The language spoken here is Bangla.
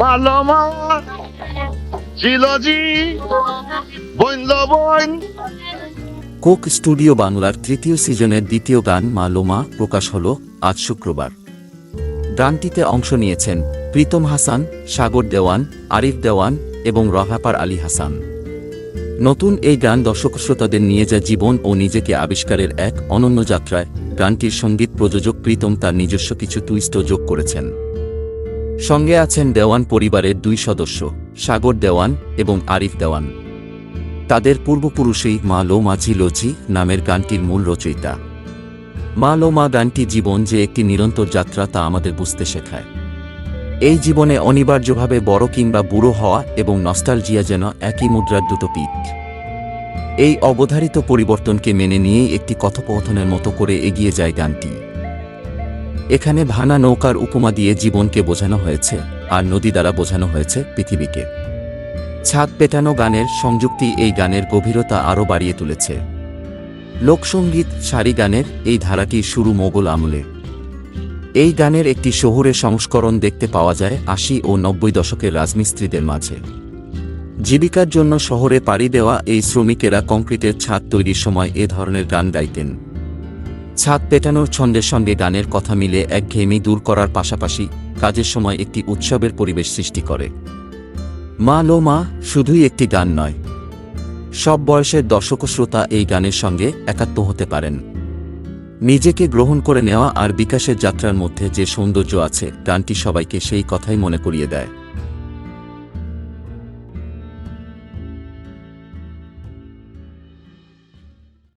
মালমা কোক স্টুডিও বাংলার তৃতীয় সিজনের দ্বিতীয় গান মা লোমা প্রকাশ হল আজ শুক্রবার। গানটিতে অংশ নিয়েছেন প্রীতম হাসান, সাগর দেওয়ান, আরিফ দেওয়ান এবং রহাপার আলী হাসান। নতুন এই গান দর্শক শ্রোতাদের নিয়ে যা জীবন ও নিজেকে আবিষ্কারের এক অনন্য যাত্রায়। গানটির সংগীত প্রযোজক প্রীতম তার নিজস্ব কিছু টুইস্টও যোগ করেছেন। সঙ্গে আছেন দেওয়ান পরিবারের দুই সদস্য, সাগর দেওয়ান এবং আরিফ দেওয়ান। তাদের পূর্বপুরুষেই মা লো মাঝি লোচি নামের গানটির মূল রচয়িতা। মা লো মা গানটি জীবন যে একটি নিরন্তর যাত্রা তা আমাদের বুঝতে শেখায়। এই জীবনে অনিবার্যভাবে বড় কিংবা বুড়ো হওয়া এবং নস্টালজিয়া যেন একই মুদ্রার দুটো পিঠ। এই অবধারিত পরিবর্তনকে মেনে নিয়েই একটি কথোপকথনের মতো করে এগিয়ে যায় গানটি। এখানে ভানা নৌকার উপমা দিয়ে জীবনকে বোঝানো হয়েছে আর নদী দ্বারা বোঝানো হয়েছে পৃথিবীকে। ছাদ পেটানো গানের সংযুক্তি এই গানের গভীরতা আরও বাড়িয়ে তুলেছে। লোকসঙ্গীত সারি গানের এই ধারাটি শুরু মোগল আমলে। এই গানের একটি শহুরে সংস্করণ দেখতে পাওয়া যায় আশি ও নব্বই দশকের রাজমিস্ত্রিদের মাঝে। জীবিকার জন্য শহরে পাড়ি দেওয়া এই শ্রমিকেরা কংক্রিটের ছাদ তৈরির সময় এ ধরনের গান গাইতেন। ছাদ পেটানোর ছন্দের সঙ্গে গানের কথা মিলে একঘেয়েমি দূর করার পাশাপাশি কাজের সময় একটি উৎসবের পরিবেশ সৃষ্টি করে। মা লো মা, শুধুই একটি গান নয়। সব বয়সের দর্শক শ্রোতা এই গানের সঙ্গে একাত্ম হতে পারেন। নিজেকে গ্রহণ করে নেওয়া আর বিকাশের যাত্রার মধ্যে যে সৌন্দর্য আছে, গানটি সবাইকে সেই কথাই মনে করিয়ে দেয়।